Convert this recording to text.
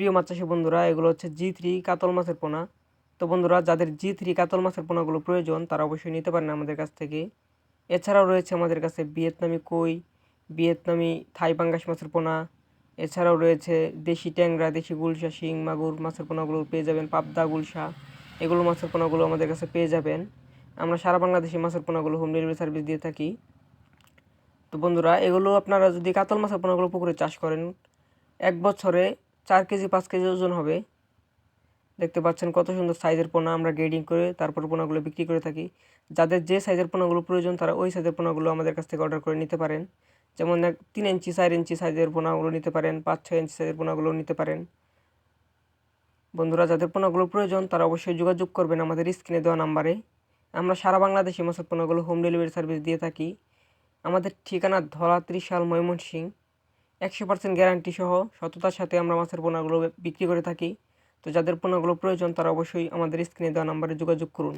প্রিয় মাছ চাষি বন্ধুরা, এগুলো হচ্ছে জি থ্রি কাতল মাছের পোনা। তো বন্ধুরা, যাদের জি থ্রি কাতল মাছের পোনাগুলো প্রয়োজন, তারা অবশ্যই নিতে পারেন আমাদের কাছ থেকে। এছাড়াও রয়েছে আমাদের কাছে ভিয়েতনামি কই, ভিয়েতনামি থাই পাঙ্গাস মাছের পোনা। এছাড়াও রয়েছে দেশি ট্যাংরা, দেশি গুলশা, শিং, মাগুর মাছের পোনাগুলো পেয়ে যাবেন পাবদা, গুলশা। এগুলো মাছের পোনাগুলো আমাদের কাছে পেয়ে যাবেন। আমরা সারা বাংলাদেশে মাছের পোনাগুলো হোম ডেলিভারি সার্ভিস দিয়ে থাকি। তো বন্ধুরা, এগুলো আপনারা যদি কাতল মাছের পোনাগুলো পুকুরে চাষ করেন, এক বছরে চার কেজি, পাঁচ কেজি ওজন হবে। দেখতে পাচ্ছেন কত সুন্দর সাইজের পোনা আমরা গ্রেডিং করে তারপর পোনাগুলো বিক্রি করে থাকি। যাদের যে সাইজের পোনাগুলো প্রয়োজন, তারা ওই সাইজের পোনাগুলো আমাদের কাছ থেকে অর্ডার করে নিতে পারেন। যেমন তিন ইঞ্চি, চার ইঞ্চি সাইজের পোনাগুলো নিতে পারেন, পাঁচ, ছয় ইঞ্চি সাইজের পোনাগুলো নিতে পারেন। বন্ধুরা, যাদের পোনাগুলো প্রয়োজন, তারা অবশ্যই যোগাযোগ করবেন আমাদের স্ক্রিনে দেওয়া নাম্বারে। আমরা সারা বাংলাদেশে মাছের পোনাগুলো হোম ডেলিভারি সার্ভিস দিয়ে থাকি। আমাদের ঠিকানা ধলা ত্রিশাল ময়মনসিং একশো পার্সেন্ট গ্যারান্টি সহ সততার সাথে আমরা মাছের পোনাগুলো বিক্রি করে থাকি। তো যাদের পোনাগুলো প্রয়োজন তারা অবশ্যই আমাদের স্ক্রিনে দেওয়া নাম্বারে যোগাযোগ করুন।